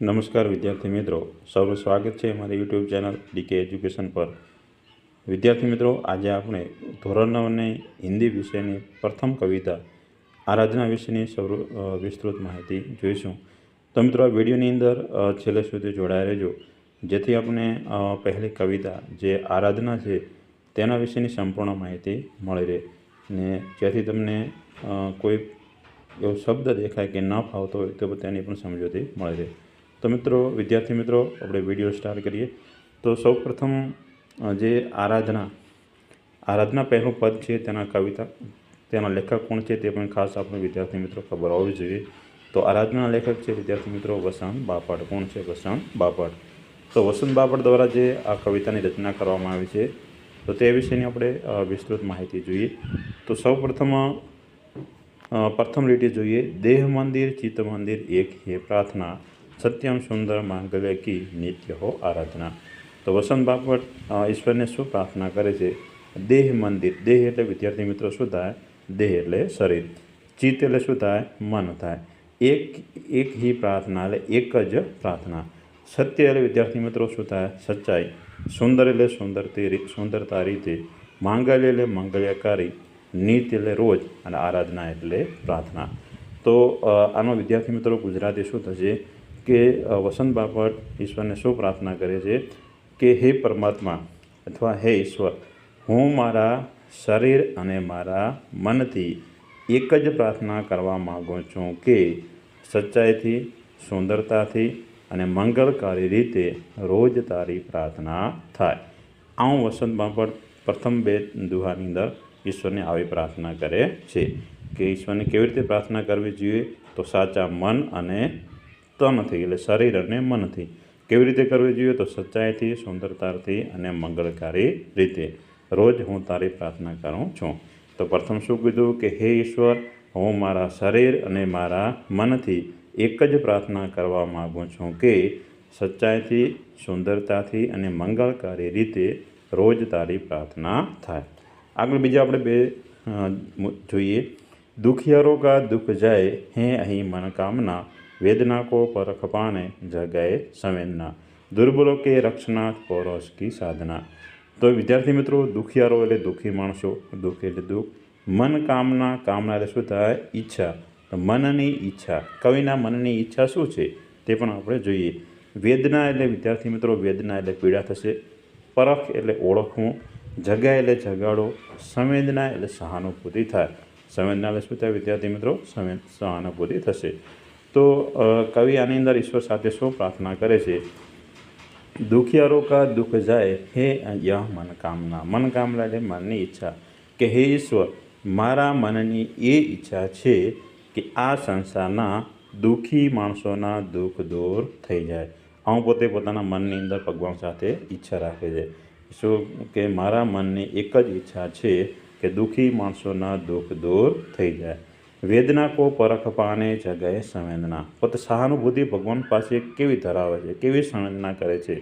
નમસ્કાર વિદ્યાર્થી મિત્રો. સૌનું સ્વાગત છે અમારી યુટ્યુબ ચેનલ ડીકે એજ્યુકેશન પર. વિદ્યાર્થી મિત્રો, આજે આપણે ધોરણ નવની હિન્દી વિષયની પ્રથમ કવિતા આરાધના વિશેની સૌ વિસ્તૃત માહિતી જોઈશું. તો મિત્રો, આ વિડીયોની અંદર છેલ્લે સુધી જોડાયા રહેજો. જેથી આપણે પહેલી કવિતા જે આરાધના છે તેના વિશેની સંપૂર્ણ માહિતી મળી રહે. ને જેથી તમને કોઈ એવો શબ્દ દેખાય કે ન ફાવતો હોય તો તેની પણ સમજૂતી મળી રહે. તો મિત્રો વિદ્યાર્થી મિત્રો આપણે વીડિયો સ્ટાર્ટ કરીએ. તો સૌ પ્રથમ જે આરાધના આરાધના પહેલું પદ છે તેના કવિતા. તેના લેખક કોણ છે તે પણ ખાસ આપણે વિદ્યાર્થી મિત્રો ખબર હોવી જોઈએ. તો આરાધના લેખક છે વિદ્યાર્થી મિત્રો વસંત બાપટ કોણ છે વસંત બાપટ તો વસંત બાપટ દ્વારા જે આ કવિતાની રચના કરવામાં આવી છે તો તે વિશેની આપણે વિસ્તૃત માહિતી જોઈએ. તો સૌ પ્રથમ અ, પ્રથમ લીટી જોઈએ. દેહ મંદિર ચિત્ત મંદિર એક હે પ્રાર્થના. સત્યમ સુંદર માંગલ્ય કી નિત્ય હો આરાધના તો વસંત બાપટ ઈશ્વરને શું પ્રાર્થના કરે છે દેહ મંદિર દેહ એટલે વિદ્યાર્થી મિત્રો શું થાય દેહ એટલે શરીર ચિત્ત એટલે શું થાય મન થાય એક એક હી પ્રાર્થના એટલે એક જ પ્રાર્થના સત્ય એટલે વિદ્યાર્થી મિત્રો શું થાય સચ્ચાઈ સુંદર એટલે સુંદરતી સુંદરતા રીતે માંગલ્ય એટલે મંગલ્યકારી નિત્ય એટલે રોજ અને આરાધના એટલે પ્રાર્થના તો આનો વિદ્યાર્થી મિત્રો ગુજરાતી શું થશે કે વસંત બાપટ ઈશ્વરને શું પ્રાર્થના કરે છે કે, હે પરમાત્મા અથવા હે ઈશ્વર, હું મારા શરીર અને મારા મનથી એક જ પ્રાર્થના કરવા માગું છું કે, સચ્ચાઈથી, સુંદરતાથી અને મંગળકારી રીતે રોજ તારી પ્રાર્થના થાય. આવું વસંત બાપટ પ્રથમ બે દુહાની અંદર ઈશ્વરને આવી પ્રાર્થના કરે છે કે ઈશ્વરને કેવી રીતે પ્રાર્થના કરવી જોઈએ? તો સાચા મન અને તનથી એટલે શરીર અને મનથી કેવી રીતે કરવી જોઈએ? તો સચ્ચાઈથી, સુંદરતાથી અને મંગળકારી રીતે. રોજ હું તારી પ્રાર્થના કરું છું. તો પ્રથમ શું કીધું? કે હે ઈશ્વર, હું મારા શરીર અને મારા મનથી એક જ પ્રાર્થના કરવા માગું છું કે સચ્ચાઈથી, સુંદરતાથી અને મંગળકારી રીતે રોજ તારી પ્રાર્થના થાય. આગળ બીજા આપણે બે જોઈએ. દુખિયારો કા દુઃખ જાય, હે અહીં મનકામના. વેદના કો પરખ પાણે જગાએ સંવેદના. દુર્બલો કે રક્ષનાથ પૌરોસ કી સાધના. તો વિદ્યાર્થી મિત્રો, દુખિયારો એટલે દુઃખી માણસો, દુઃખ એટલે દુઃખ. મન કામના કામના એટલે શું થાય ઈચ્છા. તો મનની ઈચ્છા. કવિના મનની ઈચ્છા શું છે? તે પણ આપણે જોઈએ. વેદના એટલે વિદ્યાર્થી મિત્રો, વેદના એટલે પીડા થશે. પરખ એટલે ઓળખવું. જગા એટલે જગાડો. સંવેદના એટલે સહાનુભૂતિ થાય. સંવેદના એટલે શું થાય વિદ્યાર્થી મિત્રો સહાનુભૂતિ થશે. તો અ, કવિ આની અંદર ઈશ્વર સાથે શું પ્રાર્થના કરે છે? દુખિયારો કા દુઃખ જાય હે યહ મનકામના. મનકામના એટલે મનની ઈચ્છા કે હે ઈશ્વર મારા મનની એ ઈચ્છા છે કે આ સંસારના દુઃખી માણસોના દુઃખ દૂર થઈ જાય. હું પોતે પોતાના મનની અંદર ભગવાન સાથે ઈચ્છા રાખે છે. શું કે મારા મનની એક જ ઈચ્છા છે કે દુઃખી માણસોના દુઃખ દૂર થઈ જાય. વેદના કો પરખ પાને જગાએ સંવેદના. પોતે સહાનુભૂતિ ભગવાન પાસે કેવી ધરાવે છે? કેવી સંવેદના કરે છે?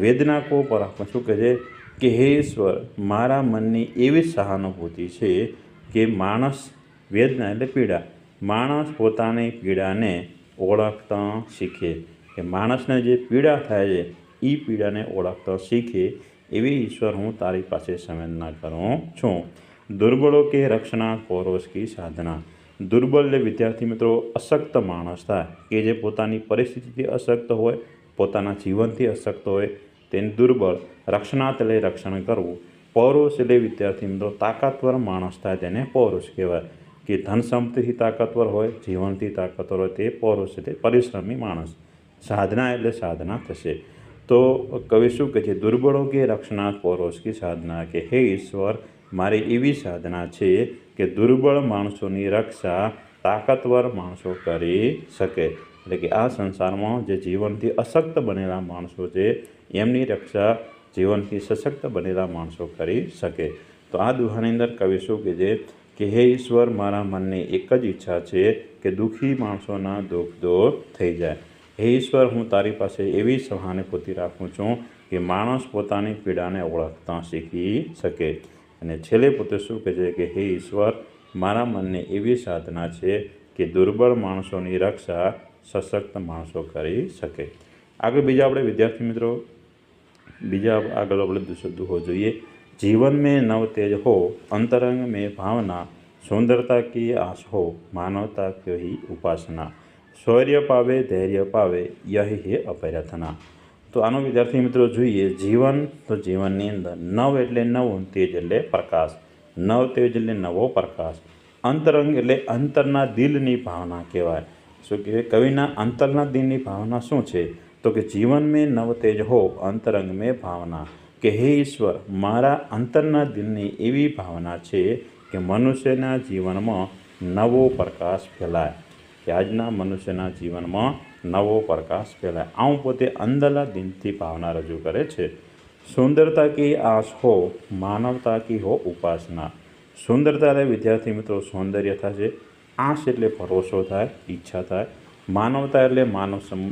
વેદના કો પરખ શું કહે છે? કે હે ઈશ્વર, મારા મનની એવી સહાનુભૂતિ છે કે માણસ વેદના એટલે પીડા. માણસ પોતાની પીડાને ઓળખતા શીખે. કે માણસને જે પીડા થાય છે એ પીડાને ઓળખતા શીખે એવી ઈશ્વર હું તારી પાસે સંવેદના કરું છું. દુર્બળો કે રક્ષણા પૌરોસ કી સાધના. દુર્બળ એટલે વિદ્યાર્થી મિત્રો અશક્ત માણસ થાય કે જે પોતાની પરિસ્થિતિથી અશક્ત હોય, પોતાના જીવનથી અશક્ત હોય, તેને દુર્બળ રક્ષણાત એટલે રક્ષણ કરવું. પૌરુષ એટલે વિદ્યાર્થી મિત્રો તાકાતવર માણસ થાય તેને પૌરુષ કહેવાય. કે ધન સંપત્તિથી તાકાતવર હોય, જીવનથી તાકાતવર હોય તે પૌરુષ એટલે પરિશ્રમી માણસ. સાધના એટલે સાધના થશે. તો કવિ શું કહે છે? દુર્બળો કે રક્ષણાથ પૌરોષ? કે સાધના કે હે ઈશ્વર મારી એવી સાધના છે કે દુર્બળ માણસોની રક્ષા તાકાતવર માણસો કરી શકે. એટલે કે આ સંસારમાં જે જીવનથી અશક્ત બનેલા માણસો છે, એમની રક્ષા જીવનથી સશક્ત બનેલા માણસો કરી શકે. તો આ દુહાની અંદર કવિ શું કહે છે કે હે ઈશ્વર, મારા મનની એક જ ઈચ્છા છે કે દુઃખી માણસોના દુઃખ દૂર થઈ જાય. હે ઈશ્વર, હું તારી પાસે એવી સહાનુભૂતિ રાખું છું કે માણસ પોતાની પીડાને ઓળખતા શીખી શકે. અને છેલ્લે પોતે શું કહે છે કે હે ઈશ્વર મારા મનને એવી સાધના છે કે કે દુર્બળ માણસોની રક્ષા સશક્ત માણસો કરી શકે આગળ બીજા આપણે વિદ્યાર્થી મિત્રો બીજા આગળ આપણે શબ્દ हो જોઈએ जीवन में नव तेज हो अंतरंग में भावना सुंदरता की आस हो मानवता की ही उपासना શૌર્ય પાવે ધૈર્ય પાવે યહી હે અભ્યર્થના તો આનો વિદ્યાર્થી મિત્રો જોઈએ, જીવન તો જીવનની અંદર. નવ એટલે નવું તેજ એટલે પ્રકાશ. નવ તેજ એટલે નવો પ્રકાશ. અંતરંગ એટલે અંતરના દિલની ભાવના કહેવાય. શું કહેવાય કવિના અંતરના દિલની ભાવના શું છે? તો કે જીવન મેં નવ તેજ હો, અંતરંગ મેં ભાવના. કે હે ઈશ્વર, મારા અંતરના દિલની એવી ભાવના છે કે મનુષ્યના જીવનમાં નવો પ્રકાશ ફેલાય. કે આજના મનુષ્યના જીવનમાં નવો પ્રકાશ ફેલાય. આવું પોતે અંદરલા દિલથી ભાવના રજૂ કરે છે. સુંદરતા કી આશ હો, માનવતા કી હો ઉપાસના. સુંદરતા એટલે વિદ્યાર્થી મિત્રો, સૌંદર્ય થશે. આશ એટલે ભરોસો થાય, ઈચ્છા થાય. માનવતા એટલે માનવ સમ,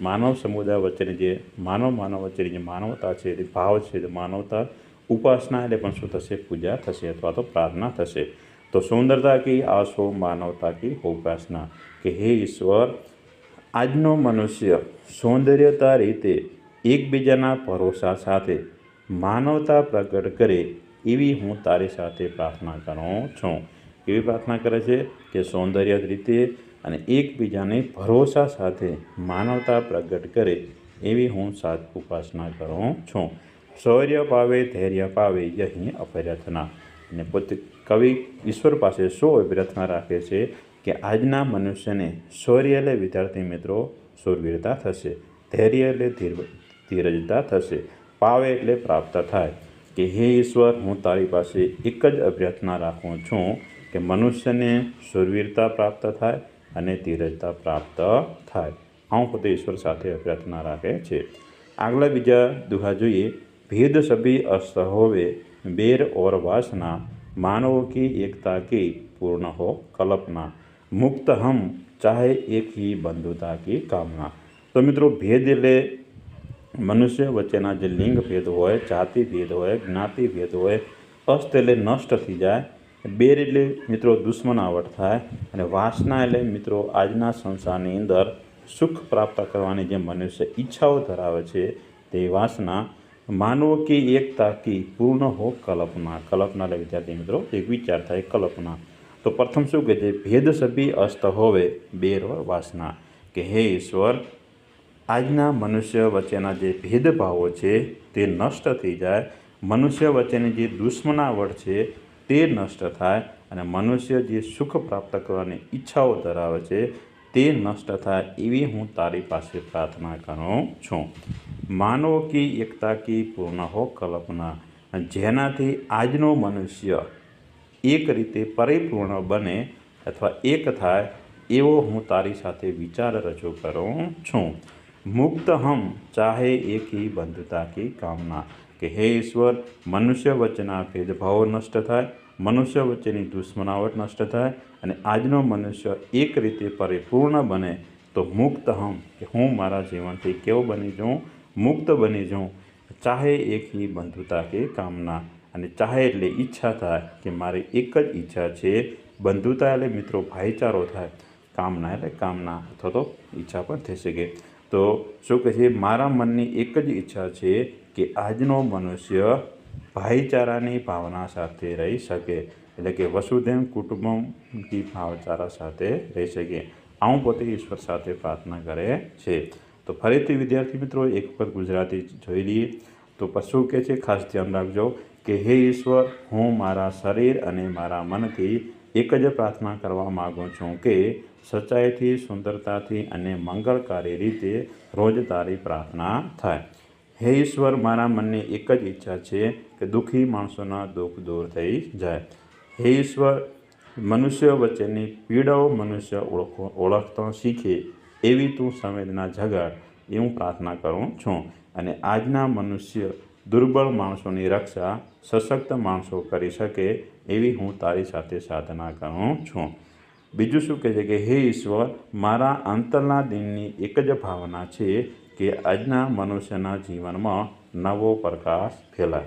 માનવ સમુદાય વચ્ચેની જે, માનવ માનવ વચ્ચેની જે માનવતા છે એ ભાવ છે માનવતા, ઉપાસના એટલે પણ શું થશે? પૂજા થશે અથવા તો પ્રાર્થના થશે. તો સુંદરતા કી, આસો, માનવતા કી, ઉપાસના કે હે ઈશ્વર, આજનો મનુષ્ય સૌંદર્યતા રીતે એકબીજાના ભરોસા સાથે માનવતા પ્રગટ કરે એવી હું તારી સાથે પ્રાર્થના કરું છું. એવી પ્રાર્થના કરે છે કે સૌંદર્ય રીતે અને એકબીજાને ભરોસા સાથે માનવતા પ્રગટ કરે એવી હું સાત ઉપાસના કરું છું. શૌર્ય પાવે, ધૈર્ય પાવે, યહીં અપર્યથના અને પોતે કવિ ઈશ્વર પાસે શું અભ્યર્થના રાખે છે કે આજના મનુષ્યને શૌર્ય એટલે વિદ્યાર્થી મિત્રો શૂરવીરતા થશે ધૈર્ય એટલે ધીર, ધીરજતા થશે, પાવે એટલે પ્રાપ્ત થાય. કે હે ઈશ્વર, હું તારી પાસે એક જ અભ્યર્થના રાખું છું કે મનુષ્યને શૂરવીરતા પ્રાપ્ત થાય અને ધીરજતા પ્રાપ્ત થાય. હું પોતે ઈશ્વર સાથે અભ્યર્થના રાખે છે. આગલા બીજા દુહા જોઈએ. ભેદ સભી અસ્ત હોવે, બેર ઓર વાસના. માનવો की एकता की पूर्ण हो कल्पना मुक्त हम चाहे एक ही बंधुता की कामना તો મિત્રો ભેદ એટલે મનુષ્ય વચ્ચેના જે લિંગ ભેદ હોય જાતિ ભેદ હોય જ્ઞાતિ ભેદ હોય અસ્ત એટલે નષ્ટ થઈ જાય બેર એટલે મિત્રો દુશ્મનાવટ થાય અને વાસના એટલે મિત્રો આજના સંસારની અંદર સુખ પ્રાપ્ત કરવાની જે મનુષ્ય ઈચ્છાઓ ધરાવે છે તે વાસના માનવો કે એકતા કી પૂર્ણ હો કલ્પના કલ્પના એટલે વિદ્યાર્થી મિત્રો, એક વિચાર થાય કલ્પના. તો પ્રથમ શું કહે છે? ભેદ સભી અસ્ત હોવે, બેર વાસના. કે હે ઈશ્વર, આજના મનુષ્ય વચ્ચેના જે ભેદભાવો છે, તે નષ્ટ થઈ જાય. મનુષ્ય વચ્ચેની જે દુશ્મનાવટ છે, તે નષ્ટ થાય. અને મનુષ્ય જે સુખ પ્રાપ્ત કરવાની ઈચ્છાઓ ધરાવે છે તે નષ્ટ થાય એવી હું તારી પાસે પ્રાર્થના કરું છું. માનવો કી એકતા કી પૂર્ણ હો કલ્પના, જેનાથી આજનો મનુષ્ય એક રીતે પરિપૂર્ણ બને અથવા એક થાય એવો હું તારી સાથે વિચાર રજૂ કરું છું. મુક્ત હમ ચાહે એક ही બંધુતા કી કામના, કે હે ઈશ્વર, મનુષ્ય વચ્ચેના ભેદભાવો નષ્ટ થાય મનુષ્ય વચ્ચેની દુશ્મનાવટ નષ્ટ થાય અને આજનો મનુષ્ય એક રીતે પરિપૂર્ણ બને તો મુક્ત હમ કે હું મારા જીવનથી કેવો બની જાઉં? મુક્ત બની જાઉં. ચાહે એક બંધુતા કે કામના અને ચાહે એટલે ઈચ્છા થાય કે મારી એક જ ઈચ્છા છે, બંધુતા એટલે મિત્રો ભાઈચારો થાય. કામના એટલે કામના અથવા તો ઈચ્છા પણ થઈ શકે. તો શું કહે છે? મારા મનની એક જ ઈચ્છા છે કે આજનો મનુષ્ય ભાઈચારાની ભાવના સાથે રહી શકે, એટલે કે વસુધૈવ કુટુંબની ભાવચારા સાથે રહી શકે. આવું પોતે ઈશ્વર સાથે પ્રાર્થના કરે છે. તો ફરીથી વિદ્યાર્થી મિત્રો, એક વખત ગુજરાતી જોઈ લઈએ. તો પશુ કહે છે, ખાસ ધ્યાન રાખજો કે હે ઈશ્વર, હું મારા શરીર અને મારા મનથી એક જ પ્રાર્થના કરવા માગું છું કે સચ્ચાઈથી, સુંદરતાથી અને મંગળકારી રીતે રોજ તારી પ્રાર્થના થાય. હે ઈશ્વર, મારા મનની એક જ ઈચ્છા છે કે દુઃખી માણસોના દુઃખ દૂર થઈ જાય. હે ઈશ્વર, મનુષ્ય વચ્ચેની પીડાઓ મનુષ્ય ઓળખો, ઓળખતો શીખે એવી તું સંવેદના જગાડ, એ હું પ્રાર્થના કરું છું. અને આજના મનુષ્ય દુર્બળ માણસોની રક્ષા સશક્ત માણસો કરી શકે એવી હું તારી સાથે સાધના કરું છું. બીજું શું કહે છે કે, હે ઈશ્વર, મારા અંતરના દિનની એક જ ભાવના છે કે આજના મનુષ્યના જીવનમાં નવો પ્રકાશ ફેલાય.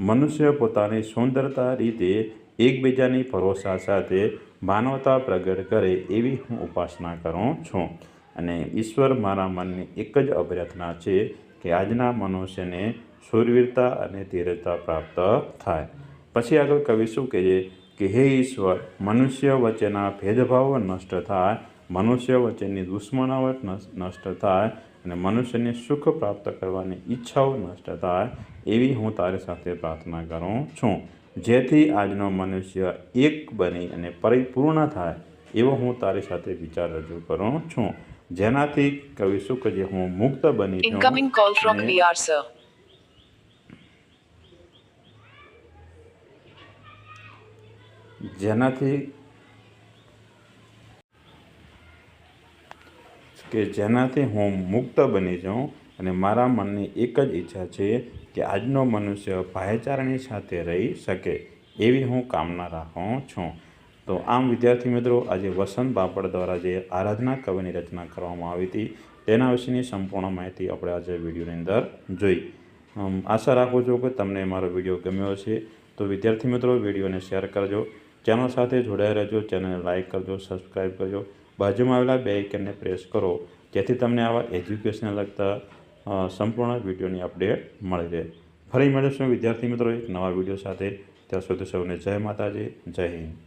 મનુષ્ય પોતાની સુંદરતા રીતે એકબીજાની ભરોસા સાથે માનવતા પ્રગટ કરે એવી હું ઉપાસના કરું છું. અને ઈશ્વર મારા મનની એક જ અભ્યર્થના છે કે આજના મનુષ્યને શૂરવીરતા અને ધીરજતા પ્રાપ્ત થાય. પછી આગળ કવિ શું કહે છે કે, હે ઈશ્વર, મનુષ્ય વચ્ચેના ભેદભાવો નષ્ટ થાય, મનુષ્ય વચ્ચેની દુશ્મનાવટ નષ્ટ થાય અને મનુષ્યને સુખ પ્રાપ્ત કરવાની ઈચ્છાઓ નષ્ટ થાય એવી હું તારી સાથે પ્રાર્થના કરું છું. જેથી આજનો મનુષ્ય એક બની અને પરિપૂર્ણ થાય એવો હું તારી સાથે વિચાર રજૂ કરું છું. જેનાથી કવિ સુખ જે હું મુક્ત બની incoming call from VR sir જેનાથી કે જેનાથી હું મુક્ત બની જાઉં અને મારા મનની એક જ ઈચ્છા છે કે આજનો મનુષ્ય ભાઈચારાની સાથે રહી શકે એવી હું કામના રાખું છું. તો આમ વિદ્યાર્થી મિત્રો, આજે વસંત બાપડ દ્વારા જે આરાધના કવિની રચના કરવામાં આવી હતી, તેના વિશેની સંપૂર્ણ માહિતી આપણે આજે વિડીયોની અંદર જોઈ. આશા રાખું છું કે તમને મારો વીડિયો ગમ્યો હશે. તો વિદ્યાર્થી મિત્રો, વિડીયોને શેર કરજો. ચેનલ સાથે જોડાયા રહેજો. ચેનલને લાઇક કરજો સબસ્ક્રાઈબ કરજો. બાજુમાં આવેલા બે આઇકનને પ્રેસ કરો, જેથી તમને આવા એજ્યુકેશનને લગતા સંપૂર્ણ વિડીયોની અપડેટ મળી રહે. ફરી મળીશું વિદ્યાર્થી મિત્રો એક નવા વીડિયો સાથે. ત્યાં સુધી સૌને જય માતાજી, જય હિન્દ.